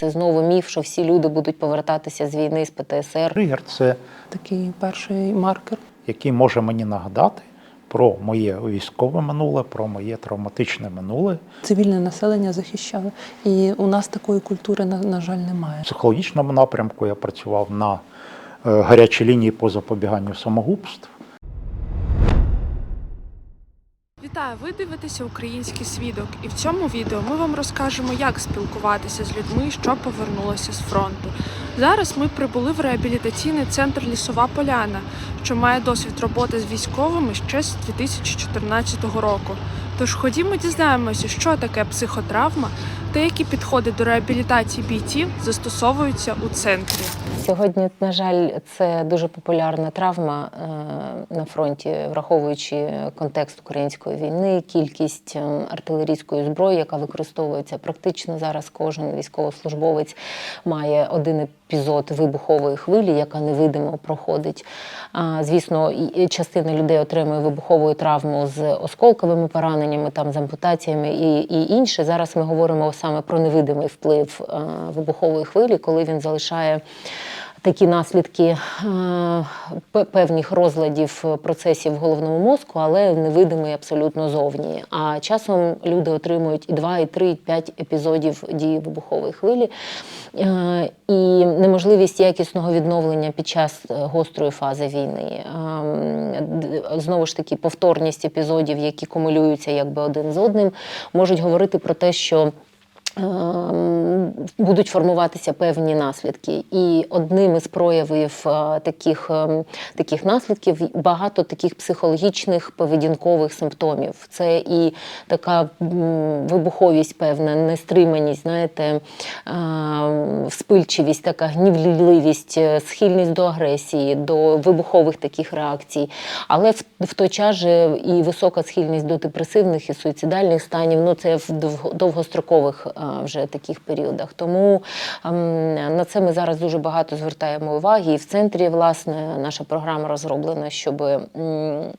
Це знову міф, що всі люди будуть повертатися з війни з ПТСР. Тригер це Такий перший маркер. який може мені нагадати про моє військове минуле, про моє травматичне минуле. Цивільне населення захищали. І у нас такої культури, на, на жаль, немає. В психологічному напрямку я працював на е, гарячій лінії по запобіганню самогубств. Вітаю! Ви дивитеся український свідок, і в цьому відео ми вам розкажемо, як спілкуватися з людьми, що повернулися з фронту. Зараз ми прибули в реабілітаційний центр Лісова Поляна, що має досвід роботи з військовими ще з 2014 року. Тож ходімо дізнаємося, що таке психотравма та які підходи до реабілітації бійців застосовуються у центрі. Сьогодні, на жаль, це дуже популярна травма е, на фронті, враховуючи контекст української війни, кількість е, артилерійської зброї, яка використовується практично зараз. Кожен військовослужбовець має один епізод вибухової хвилі, яка невидимо проходить. Звісно, частина людей отримує вибухову травму з осколковими пораненнями, там з ампутаціями і, і інше. Зараз ми говоримо саме про невидимий вплив е, вибухової хвилі, коли він залишає. Такі наслідки е, певних розладів е, процесів в головному мозку, але невидимий абсолютно зовні. А часом люди отримують і 2, і 3, і 5 епізодів дії вибухової хвилі. Е, І неможливість якісного відновлення під час гострої фази війни. Ем, Знову ж таки, повторність епізодів, які кумулюються якби один з одним, можуть говорити про те, що ем, будуть формуватися певні наслідки. І одним із проявів е, таких, ем, таких наслідків багато таких психологічних поведінкових симптомів. Це і така вибуховість, певна, нестриманість, знаєте, ем, вспильчивість, така гнівливість, е, схильність до агресії, до вибухових таких реакцій. Але в, в той час же і висока схильність до депресивних і суїцидальних станів. Ну це в довгострокових вже таких періодах. Тому ем, на це ми зараз дуже багато звертаємо уваги. І в центрі, власне, наша програма розроблена, щоб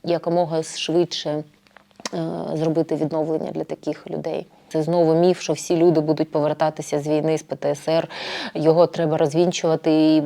якомога швидше е, зробити відновлення для таких людей. Це знову міф, що всі люди будуть повертатися з війни з ПТСР. Його треба розвінчувати і,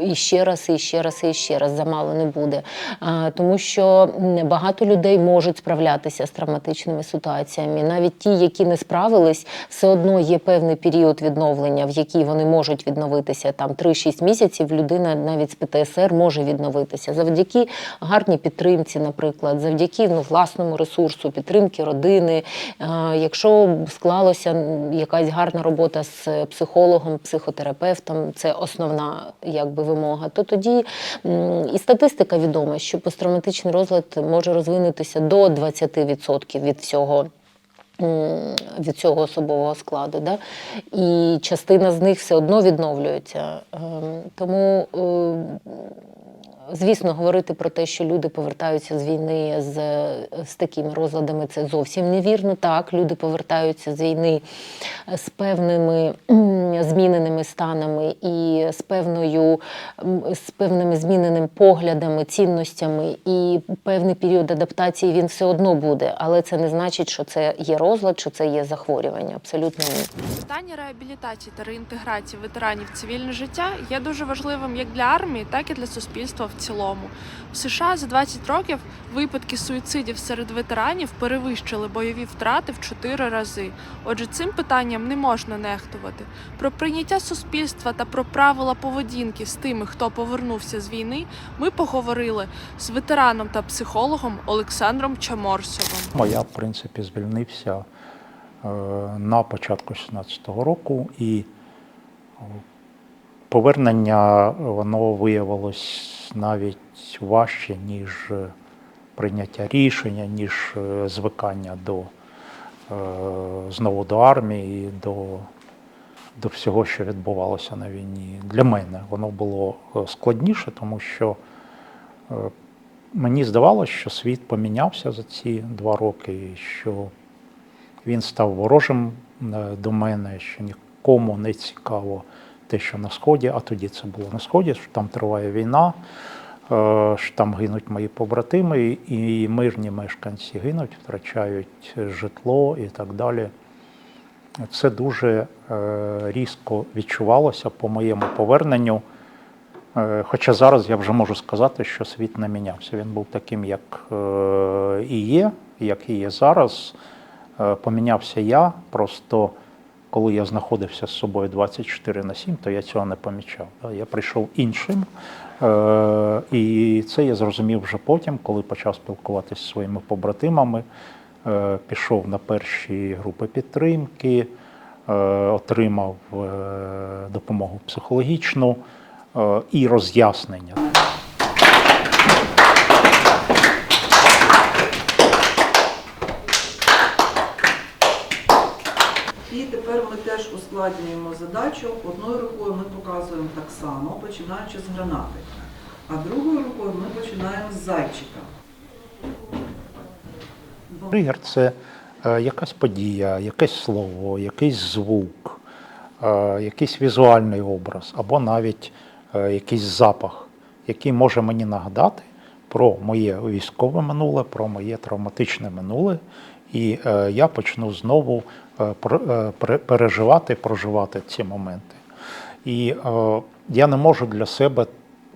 і ще раз, і ще раз, і ще раз. Замало не буде. А, тому що багато людей можуть справлятися з травматичними ситуаціями. Навіть ті, які не справились, все одно є певний період відновлення, в який вони можуть відновитися. Там 3-6 місяців людина навіть з ПТСР може відновитися завдяки гарній підтримці, наприклад, завдяки ну, власному ресурсу, підтримки родини. Е, Якщо склалося якась гарна робота з психологом, психотерапевтом, це основна якби вимога, то тоді і статистика відома, що посттравматичний розлад може розвинутися до 20% від всього від цього особового складу. Да? І частина з них все одно відновлюється. Ем, Тому, е, звісно, говорити про те, що люди повертаються з війни з, з такими розладами, це зовсім невірно. Так, люди повертаються з війни з певними зміненими станами і з певною з певними зміненими поглядами, цінностями, і певний період адаптації він все одно буде, але це не значить, що це є розлад, що це є захворювання. Абсолютно ні. Питання реабілітації та реінтеграції ветеранів цивільне життя є дуже важливим як для армії, так і для суспільства в цілому. В США за 20 років випадки суїцидів серед ветеранів перевищили бойові втрати в 4 рази. Отже, цим питанням не можна нехтувати. Про прийняття суспільства та про правила поведінки з тими, хто повернувся з війни, ми поговорили з ветераном та психологом Олександром Чаморсовим. Я, в принципі, звільнився е, на початку 16-го року, і повернення воно виявилось навіть важче, ніж е, прийняття рішення, ніж е, звикання до е, знову до армії, до, до всього, що відбувалося на війні. Для мене воно було складніше, тому що Мені здавалося, що світ помінявся за ці два роки, що він став ворожим до мене, що нікому не цікаво те, що на Сході, а тоді це було на Сході, що там триває війна, е, що там гинуть мої побратими, і мирні мешканці гинуть, втрачають житло і так далі. це дуже е, різко відчувалося по моєму поверненню. Е, Хоча зараз я вже можу сказати, що світ не мінявся. Він був таким, як і є, як і є зараз. Помінявся я. Просто коли я знаходився з собою 24 на 7, то я цього не помічав. Я прийшов іншим. Е, І це я зрозумів вже потім, коли почав спілкуватися зі своїми побратимами. Е, Пішов на перші групи підтримки, е, отримав допомогу психологічну і роз'яснення. І тепер ми теж ускладнюємо задачу. Одною рукою ми показуємо так само, починаючи з гранати. А другою рукою ми починаємо з зайчика. Тригер це е, якась подія, якесь слово, якийсь звук, е, якийсь візуальний образ, або навіть е, якийсь запах, який може мені нагадати про моє військове минуле, про моє травматичне минуле. І я почну знову переживати, проживати ці моменти. І е, я не можу для себе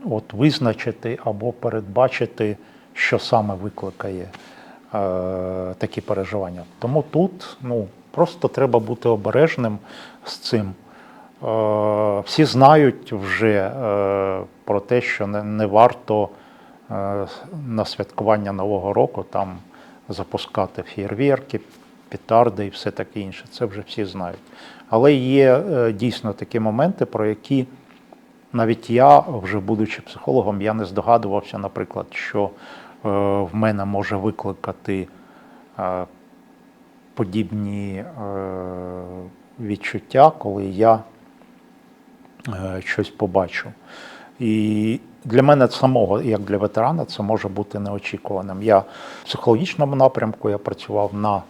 от визначити або передбачити, що саме викликає е, такі переживання. Тому тут ну, просто треба бути обережним з цим. Е, всі знають вже е, про те, що не, не варто е, на святкування Нового року там запускати фєєрверки, петарди і все таке інше. Це вже всі знають. Але є е, дійсно такі моменти, про які навіть я, вже будучи психологом, я не здогадувався, наприклад, що е, в мене може викликати е, подібні відчуття, коли я щось побачу. І для мене самого, як для ветерана, це може бути неочікуваним. Я в психологічному напрямку я працював на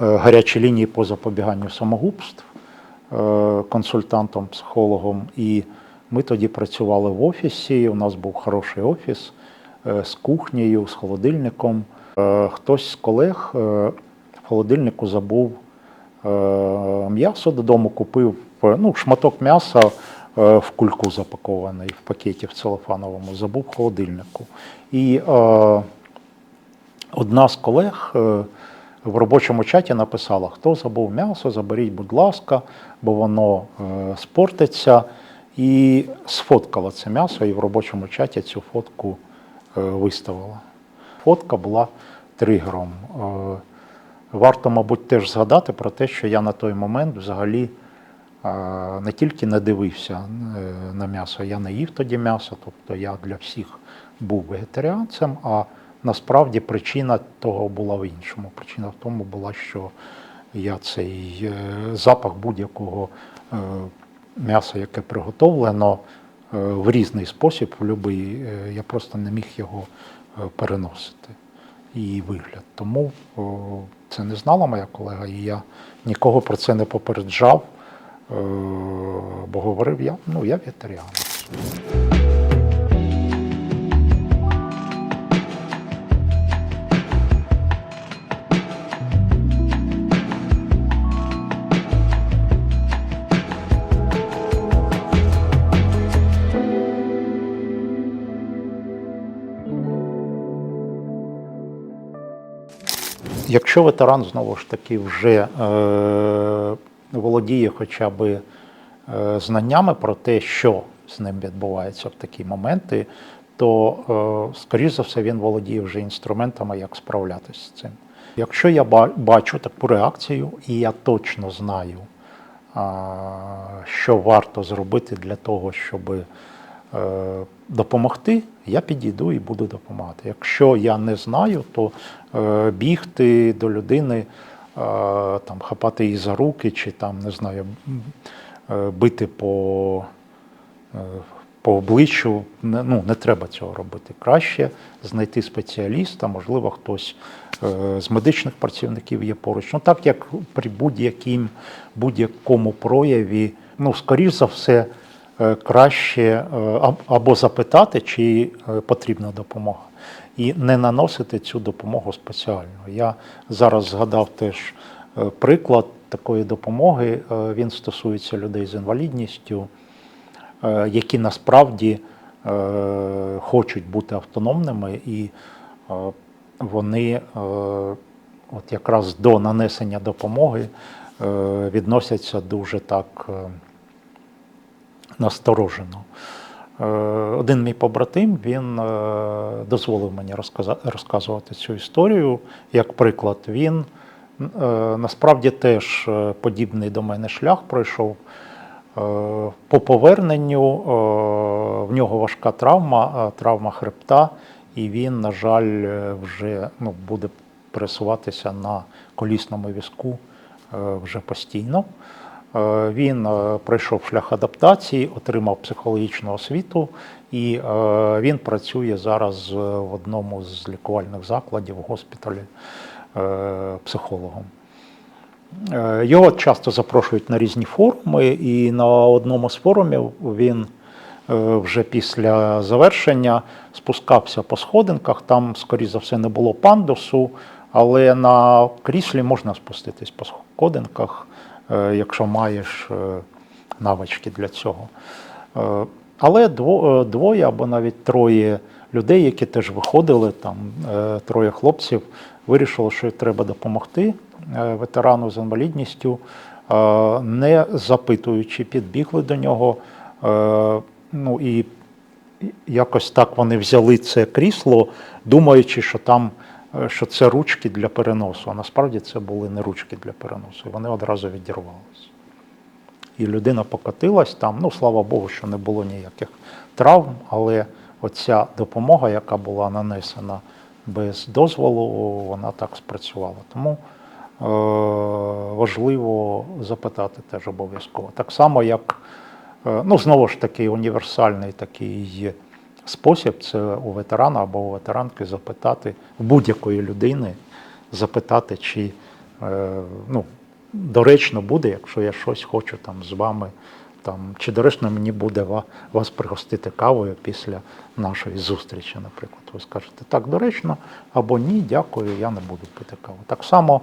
е, гарячій лінії по запобіганню самогубств е, консультантом, психологом. І ми тоді працювали в офісі. У нас був хороший офіс е, з кухнею, з холодильником. Хтось з колег в холодильнику забув м'ясо додому, купив ну, шматок м'яса в кульку запакований в пакеті в целофановому, забув в холодильнику. І е, одна з колег в робочому чаті написала: хто забув м'ясо, заберіть, будь ласка, бо воно е, спортиться. І сфоткала це м'ясо, і в робочому чаті цю фотку е, виставила. Фотка була тригером. Е, Варто, мабуть, теж згадати про те, що я на той момент взагалі не тільки не дивився на м'ясо, я не їв тоді м'ясо, тобто я для всіх був вегетаріанцем, а насправді причина того була в іншому. Причина в тому була, що я цей е, запах будь-якого е, м'яса, яке приготовлено е, в різний спосіб, в будь-який, я просто не міг його переносити. Її вигляд. Тому це не знала моя колега, і я нікого про це не попереджав, бо говорив я, ну я вегетаріанець. Якщо ветеран знову ж таки вже е, володіє хоча б е, знаннями про те, що з ним відбувається в такі моменти, то, е, скоріш за все, він володіє вже інструментами, як справлятися з цим. Якщо я бачу таку реакцію, і я точно знаю, що варто зробити для того, щоб допомогти, я підійду і буду допомагати. Якщо я не знаю, то е, бігти до людини, е, там, хапати її за руки, чи там, не знаю, е, бити по, е, по обличчю, ну, не треба цього робити. Краще знайти спеціаліста, можливо, хтось е, з медичних працівників є поруч. Ну, так як при будь-якому прояві, ну, скоріш за все, е, краще е, або запитати, чи е, потрібна допомога, і не наносити цю допомогу спеціально. Я зараз згадав теж е, приклад такої допомоги е, він стосується людей з інвалідністю, е, які насправді е, хочуть бути автономними, і е, вони е, от якраз до нанесення допомоги е, відносяться дуже так е, насторожено. Е, Один мій побратим він е, дозволив мені розказувати цю історію. Як приклад, він е, насправді теж подібний до мене шлях пройшов. По поверненню в нього важка травма, травма хребта, і він, на жаль, вже ну, буде пересуватися на колісному візку вже постійно. Е, Він е, пройшов шлях адаптації, отримав психологічну освіту, і е, він працює зараз в одному з лікувальних закладів в госпіталі психологом. Його часто запрошують на різні форуми, і на одному з форумів він вже після завершення спускався по сходинках. Там, скоріше за все, не було пандусу, але на кріслі можна спуститись по сходинках, якщо маєш е, навички для цього. Е, Але е, двоє або навіть троє людей, які теж виходили, там е, троє хлопців, вирішили, що треба допомогти е, ветерану з інвалідністю, е, не запитуючи, підбігли до нього. е, Ну і якось так вони взяли це крісло, думаючи, що там е, що це ручки для переносу. А насправді це були не ручки для переносу. І вони одразу відірвалися. І людина покотилась там. Ну, слава Богу, що не було ніяких травм, але оця допомога, яка була нанесена без дозволу, вона так спрацювала. Тому е, важливо запитати теж обов'язково. Так само, як Е, Ну, знову ж таки, універсальний такий спосіб це у ветерана або у ветеранки запитати в будь-якої людини, запитати, чи е, ну, доречно буде, якщо я щось хочу там з вами, там, чи доречно мені буде вас пригостити кавою після нашої зустрічі, наприклад. Ви скажете, так, доречно, або ні, дякую, я не буду пити каву. Так само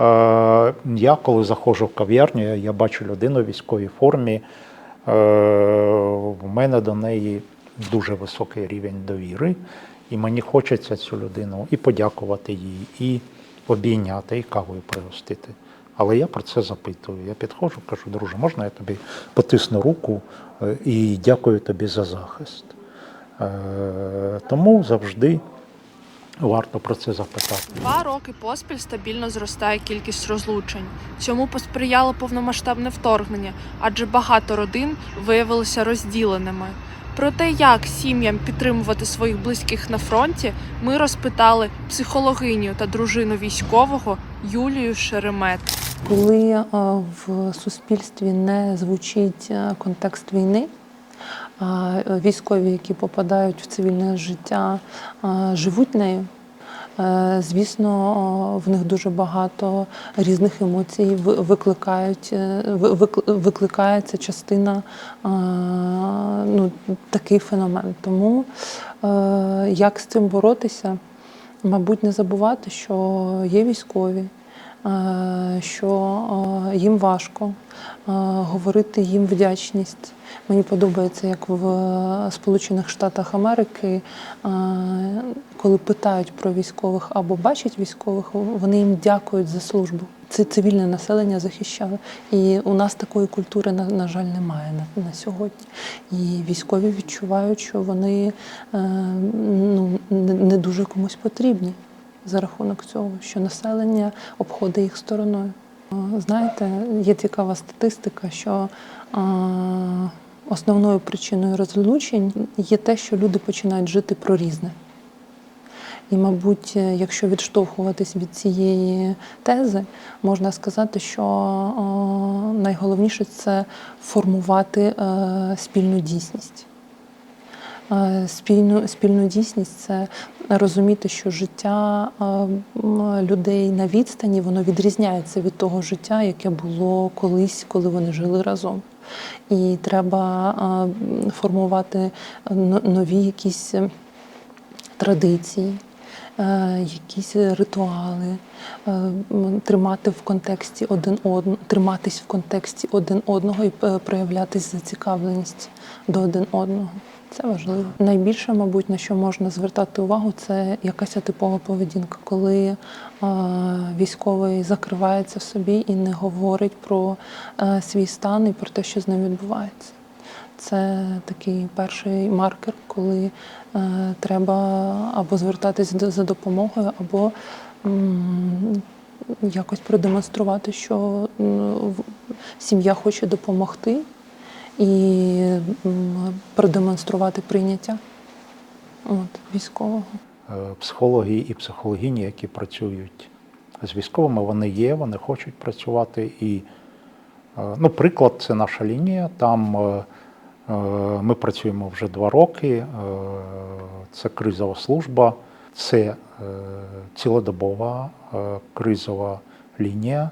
е, я, коли заходжу в кав'ярню, я бачу людину в військовій формі. Е, в мене до неї дуже високий рівень довіри, і мені хочеться цю людину і подякувати їй, і обійняти, і кавою пригостити. Але я про це запитую. Я підходжу, кажу, друже, можна я тобі потисну руку е, і дякую тобі за захист. Е, Тому завжди варто про це запитати. Два роки поспіль стабільно зростає кількість розлучень. Цьому посприяло повномасштабне вторгнення, адже багато родин виявилися розділеними. Про те, як сім'ям підтримувати своїх близьких на фронті, ми розпитали психологиню та дружину військового Юлію Шеремет. Коли е, в суспільстві не звучить е, контекст війни, е, військові, які попадають в цивільне життя, живуть нею. Е, Звісно, в них дуже багато різних емоцій ви- викликають, е, ви- викли- викликає ця частина е, ну, такий феномен. Тому як з цим боротися? Мабуть, не забувати, що є військові, що е, їм важко е, говорити їм вдячність. Мені подобається, як в Сполучених Штатах Америки, е, коли питають про військових або бачать військових, вони їм дякують за службу. Це цивільне населення захищало. І у нас такої культури, на, на жаль, немає на, на сьогодні. І військові відчувають, що вони е, ну, не дуже комусь потрібні за рахунок цього, що населення обходить їх стороною. Е, Знаєте, є цікава статистика, що е, основною причиною розлучень є те, що люди починають жити про різне. І, мабуть, е, якщо відштовхуватись від цієї тези, можна сказати, що найголовніше це формувати спільну дійсність. Е, Спільну, спільну дійсність це розуміти, що життя е, людей на відстані воно відрізняється від того життя, яке було колись, коли вони жили разом. І треба е, формувати нові якісь традиції. якісь ритуали, тримати в контексті один одного, триматись в контексті один одного і проявлятись зацікавленість до один одного. Це важливо. Найбільше, мабуть, на що можна звертати увагу, це якась типова поведінка, коли е, військовий закривається в собі і не говорить про е, свій стан і про те, що з ним відбувається. Це такий перший маркер, коли е, треба або звертатись за допомогою, або якось продемонструвати, що сім'я хоче допомогти, і продемонструвати прийняття от, військового. Е, Психологи і психологині, які працюють з військовими, вони є, вони хочуть працювати. І, е, ну, приклад, це наша лінія. Там е, ми працюємо вже два роки. Це кризова служба, це цілодобова кризова лінія.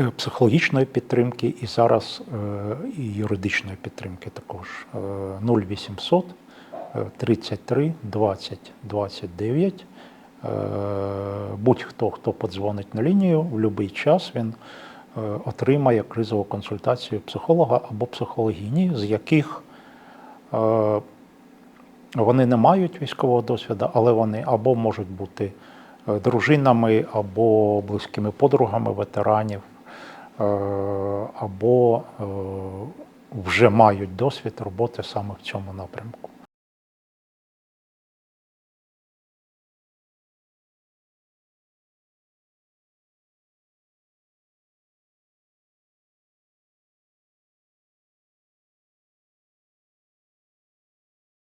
Е, Психологічної підтримки і зараз е, і юридичної підтримки також Е, 0800 е, 33 20 29. Е, Будь-хто, хто подзвонить на лінію, в будь-який час він е, отримає кризову консультацію психолога або психологині, з яких вони не мають військового досвіду, але вони або можуть бути дружинами, або близькими подругами ветеранів, або е, вже мають досвід роботи саме в цьому напрямку.